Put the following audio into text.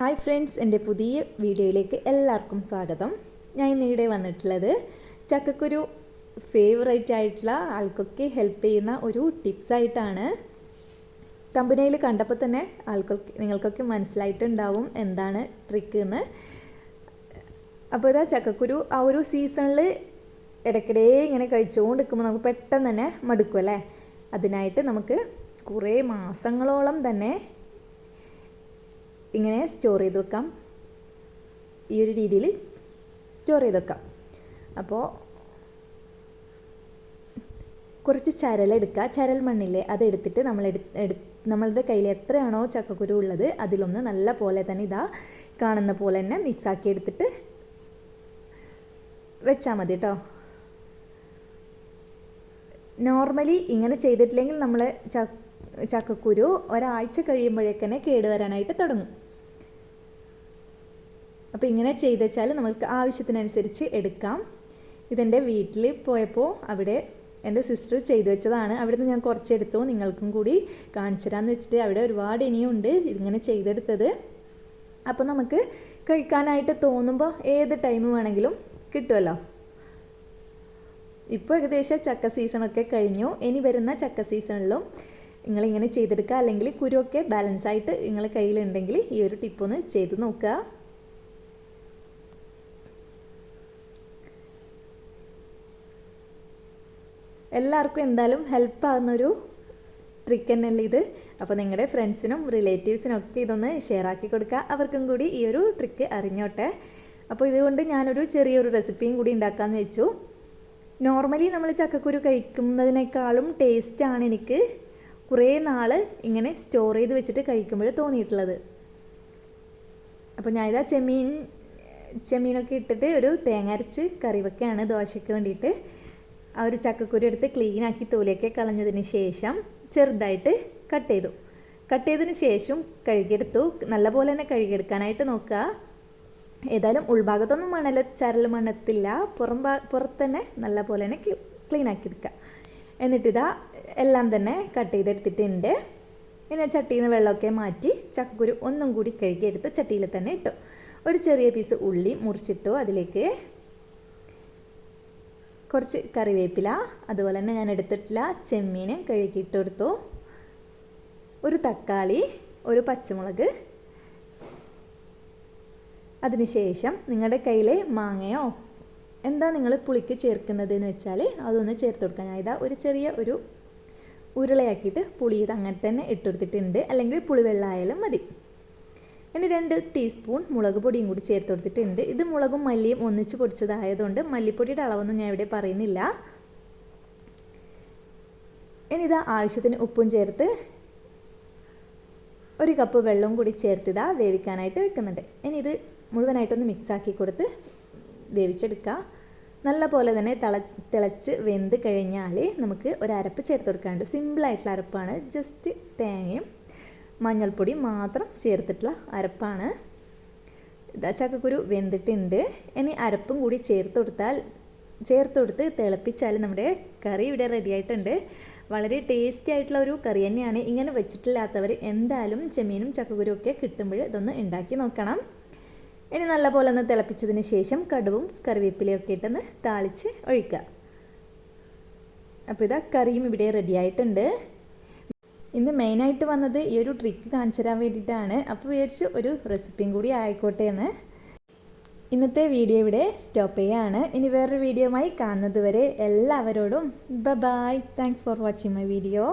Hi friends എന്റെ പുതിയ വീഡിയോയിലേക്ക് എല്ലാവർക്കും സ്വാഗതം. ഞാൻ ഇന്നിവിടെ വന്നിട്ടുള്ളത് ചക്കക്കുരു ഫേവറേറ്റ് ആയിട്ടുള്ള ആൾക്കൊക്കെ ഹെൽപ്പ് ചെയ്യുന്ന ഒരു ടിപ്സായിട്ടാണ് കമ്പനിയിൽ കണ്ടപ്പോൾ തന്നെ ആൾക്കൊക്കെ നിങ്ങൾക്കൊക്കെ മനസ്സിലായിട്ടുണ്ടാവും എന്താണ് ട്രിക്ക് എന്ന് അപ്പോൾ ഇതാ ചക്കക്കുരു ആ ഒരു സീസണിൽ ഇടയ്ക്കിടെ ഇങ്ങനെ കഴിച്ചുകൊണ്ട് നിൽക്കുമ്പോൾ നമുക്ക് പെട്ടെന്ന് തന്നെ മടുക്കും അല്ലേ? അതിനായിട്ട് നമുക്ക് കുറേ മാസങ്ങളോളം തന്നെ ഇങ്ങനെ സ്റ്റോർ ചെയ്ത് വെക്കാം. ഈ ഒരു രീതിയിൽ സ്റ്റോർ ചെയ്ത് വെക്കാം. അപ്പോൾ കുറച്ച് ചരൽ ചരലെടുക്കുക ചരൽ മണ്ണില്ലേ അതെടുത്തിട്ട് നമ്മൾ എടു നമ്മളുടെ കയ്യിൽ എത്രയാണോ ചക്കക്കുരു ഉള്ളത് അതിലൊന്ന് നല്ല പോലെ തന്നെ ഇതാ കാണുന്ന പോലെ തന്നെ മിക്സ് ആക്കി എടുത്തിട്ട് വെച്ചാൽ മതി കേട്ടോ നോർമലി ഇങ്ങനെ ചെയ്തിട്ടില്ലെങ്കിൽ നമ്മൾ ചക്കക്കുരു ഒരാഴ്ച കഴിയുമ്പോഴേക്കന്നെ കേടുവരാനായിട്ട് തുടങ്ങും. അപ്പോൾ ഇങ്ങനെ ചെയ്ത് വെച്ചാൽ നമുക്ക് ആവശ്യത്തിനനുസരിച്ച് എടുക്കാം. ഇതെന്റെ വീട്ടിൽ പോയപ്പോൾ അവിടെ എന്റെ സിസ്റ്റർ ചെയ്തു വെച്ചതാണ്. അവിടെ നിന്ന് ഞാൻ കുറച്ചെടുത്തു. നിങ്ങൾക്കും കൂടി കാണിച്ചു തരാമെന്ന് വെച്ചിട്ട് അവിടെ ഒരുപാട് ഇനിയുണ്ട്. ഇതിങ്ങനെ ചെയ്തെടുത്തത്. അപ്പോൾ നമുക്ക് കഴിക്കാനായിട്ട് തോന്നുമ്പോൾ ഏത് ടൈം വേണമെങ്കിലും കിട്ടുമല്ലോ. ഇപ്പോൾ ഏകദേശം ചക്ക സീസണൊക്കെ കഴിഞ്ഞു. ഇനി വരുന്ന ചക്ക സീസണിലും നിങ്ങളിങ്ങനെ ചെയ്തെടുക്കുക. അല്ലെങ്കിൽ കുരുവൊക്കെ ബാലൻസ് ആയിട്ട് നിങ്ങൾ കയ്യിലുണ്ടെങ്കിൽ ഈ ഒരു ടിപ്പ് ഒന്ന് ചെയ്ത് നോക്കുക. എല്ലാവർക്കും എന്തായാലും ഹെൽപ്പ് ആകുന്നൊരു ട്രിക്ക് തന്നെയല്ലേ ഇത്. അപ്പോൾ നിങ്ങളുടെ ഫ്രണ്ട്സിനും റിലേറ്റീവ്സിനും ഒക്കെ ഇതൊന്ന് ഷെയർ ആക്കി കൊടുക്കുക. അവർക്കും കൂടി ഈ ഒരു ട്രിക്ക് അറിഞ്ഞോട്ടെ. അപ്പോൾ ഇതുകൊണ്ട് ഞാനൊരു ചെറിയൊരു റെസിപ്പിയും കൂടി ഉണ്ടാക്കാമെന്ന് വെച്ചു. നോർമലി നമ്മൾ ചക്കക്കുരു കഴിക്കുന്നതിനേക്കാളും ടേസ്റ്റാണ് എനിക്ക്. കുറേ നാൾ ഇങ്ങനെ സ്റ്റോർ ചെയ്ത് വെച്ചിട്ട് കഴിക്കുമ്പോൾ തോന്നിയിട്ടുള്ളത്. അപ്പോൾ ഞാനിതാ ചെമ്മീൻ ചെമ്മീനൊക്കെ ഇട്ടിട്ട് ഒരു തേങ്ങ അരച്ച് കറി വെക്കുകയാണ് ദോശയ്ക്ക് വേണ്ടിയിട്ട്. ആ ഒരു ചക്കക്കുരു എടുത്ത് ക്ലീനാക്കി തോലിയൊക്കെ കളഞ്ഞതിന് ശേഷം ചെറുതായിട്ട് കട്ട് ചെയ്തു. കട്ട് ചെയ്തതിന് ശേഷം കഴുകിയെടുത്തു. നല്ലപോലെ തന്നെ കഴുകിയെടുക്കാനായിട്ട് നോക്കുക. ഏതായാലും ഉൾഭാഗത്തൊന്നും മണൽ ചരൽ മണത്തില്ല. പുറം ഭാ പുറത്ത് തന്നെ നല്ല പോലെ തന്നെ ക്ലീനാക്കി എടുക്കുക. എന്നിട്ടിതാ എല്ലാം തന്നെ കട്ട് ചെയ്തെടുത്തിട്ടുണ്ട്. പിന്നെ ചട്ടിയിൽ നിന്ന് വെള്ളമൊക്കെ മാറ്റി ചക്കക്കുരു ഒന്നും കൂടി കഴുകിയെടുത്ത് ചട്ടിയിൽ തന്നെ ഇട്ടു. ഒരു ചെറിയ പീസ് ഉള്ളി മുറിച്ചിട്ടു അതിലേക്ക് കുറച്ച് കറിവേപ്പില അതുപോലെ തന്നെ ഞാൻ എടുത്തിട്ടില്ല ചെമ്മീൻ കഴുകിയിട്ട് കൊടുത്തു. ഒരു തക്കാളി ഒരു പച്ചമുളക്. അതിനുശേഷം നിങ്ങളുടെ കയ്യിൽ മാങ്ങയോ എന്താ നിങ്ങൾ പുളിക്ക് ചേർക്കുന്നത് എന്ന് വെച്ചാൽ അതൊന്ന് ചേർത്ത് കൊടുക്കാൻ ഇതാ ഒരു ചെറിയ ഒരു ഉരുളയാക്കിയിട്ട് പുളി ഇത് അങ്ങനെ തന്നെ ഇട്ടുകൊടുത്തിട്ടുണ്ട് അല്ലെങ്കിൽ പുളിവെള്ളമായാലും മതി. ഇനി രണ്ട് ടീസ്പൂൺ മുളക് പൊടിയും കൂടി ചേർത്ത് കൊടുത്തിട്ടുണ്ട്. ഇത് മുളകും മല്ലിയും ഒന്നിച്ച് പൊടിച്ചതായതുകൊണ്ട് മല്ലിപ്പൊടിയുടെ അളവൊന്നും ഞാൻ ഇവിടെ പറയുന്നില്ല. ഇനി ഇതാ ആവശ്യത്തിന് ഉപ്പും ചേർത്ത് ഒരു കപ്പ് വെള്ളവും കൂടി ചേർത്ത് ഇതാ വേവിക്കാനായിട്ട് വെക്കുന്നുണ്ട്. ഇനി ഇത് മുഴുവനായിട്ടൊന്ന് മിക്സാക്കി കൊടുത്ത് വേവിച്ചെടുക്കുക. നല്ല പോലെ തന്നെ തിള തിളച്ച് വെന്ത് കഴിഞ്ഞാൽ നമുക്ക് ഒരു അരപ്പ് ചേർത്ത് കൊടുക്കാണ്ട് സിമ്പിളായിട്ടുള്ള അരപ്പാണ്. ജസ്റ്റ് തേങ്ങയും മഞ്ഞൾപ്പൊടി മാത്രം ചേർത്തിട്ടുള്ള അരപ്പാണ്. ഇതാ ചക്കക്കുരു വെന്തിട്ടുണ്ട്. ഇനി അരപ്പും കൂടി ചേർത്ത് കൊടുത്താൽ ചേർത്ത് കൊടുത്ത് തിളപ്പിച്ചാൽ നമ്മുടെ കറി ഇവിടെ റെഡി ആയിട്ടുണ്ട്. വളരെ ടേസ്റ്റി ആയിട്ടുള്ള ഒരു കറി തന്നെയാണ്. ഇങ്ങനെ വെച്ചിട്ടില്ലാത്തവർ എന്തായാലും ചെമ്മീനും ചക്കക്കുരും ഒക്കെ കിട്ടുമ്പോൾ ഇതൊന്ന് ഉണ്ടാക്കി നോക്കണം. ഇനി നല്ലപോലെ ഒന്ന് തിളപ്പിച്ചതിന് ശേഷം കടുവും കറിവേപ്പിലയൊക്കെ ഇട്ടൊന്ന് താളിച്ച് ഒഴിക്കുക. അപ്പോൾ ഇതാ കറിയും ഇവിടെ റെഡി ആയിട്ടുണ്ട്. ഇന്ന് മെയിനായിട്ട് വന്നത് ഈ ഒരു ട്രിക്ക് കാണിച്ചു തരാൻ വേണ്ടിയിട്ടാണ്. അപ്പോൾ വിചാരിച്ച് ഒരു റെസിപ്പിയും കൂടി ആയിക്കോട്ടെ എന്ന്. ഇന്നത്തെ വീഡിയോ ഇവിടെ സ്റ്റോപ്പ് ചെയ്യാണ്. ഇനി വേറൊരു വീഡിയോയുമായി കാണുന്നത് വരെ എല്ലാവരോടും ബ bye thanks for watching my video